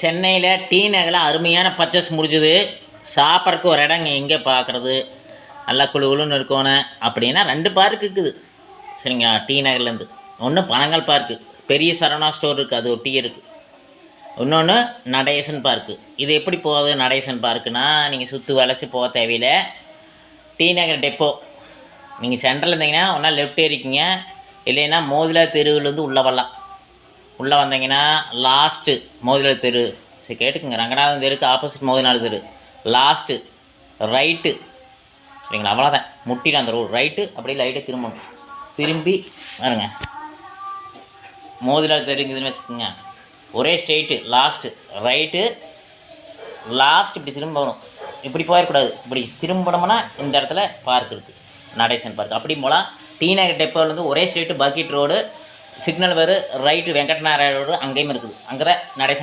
சென்னையில் டீ நகரில் அருமையான பர்ச்சேஸ் முடிஞ்சுது. சாப்பிட்றக்கு ஒரு இடங்க எங்கே பார்க்குறது நல்லா குழு குழுன்னு இருக்கணும் அப்படின்னா ரெண்டு பார்க் இருக்குது. சரிங்களா? டீ நகர்லேருந்து ஒன்று பனங்கல் பார்க்கு பெரிய சரவணா ஸ்டோர் இருக்குது அது ஒரு டீ இருக்குது இன்னொன்று நடேசன் பார்க்கு இது எப்படி போகுது நடேசன் பார்க்குனா நீங்கள் சுற்று வளைச்சி போக தேவையில்ல. டி நகர் டெப்போ நீங்கள் சென்டரில் இருந்தீங்கன்னா ஒன்றா லெஃப்ட் ஏறிக்கிங்க. இல்லைன்னா மோதிலா தெருவுலேருந்து உள்ளே வரலாம். உள்ளே வந்தீங்கன்னா லாஸ்ட்டு மோதினாள் தெரு. சரி கேட்டுக்குங்க. ரங்கநாதன் தெருக்கு ஆப்போசிட் மோதினாள் தெரு. லாஸ்ட்டு ரைட்டு சரிங்களா? அவ்வளோதான் முட்டிடும் அந்த ரோடு ரைட்டு அப்படியே லைட்டை திரும்பணும். திரும்பி பாருங்க. மோதிலால் தெரிங்குதுன்னு வச்சுக்கோங்க. ஒரே ஸ்ட்ரெயிட்டு லாஸ்ட்டு ரைட்டு லாஸ்ட் இப்படி திரும்ப வரும். இப்படி போயிடக்கூடாது. இப்படி திரும்பணும்னா இந்த இடத்துல பார்க் இருக்குது நடேசன் பார்க் அப்படி போகலாம் டி நகர் டெப்போலேருந்து ஒரே ஸ்ட்ரெயிட்டு பக்கெட் ரோடு சிக்னல் வேறு ரைட்டு வெங்கட்நாராயண அங்கேயும் இருக்குது. அங்கே நடை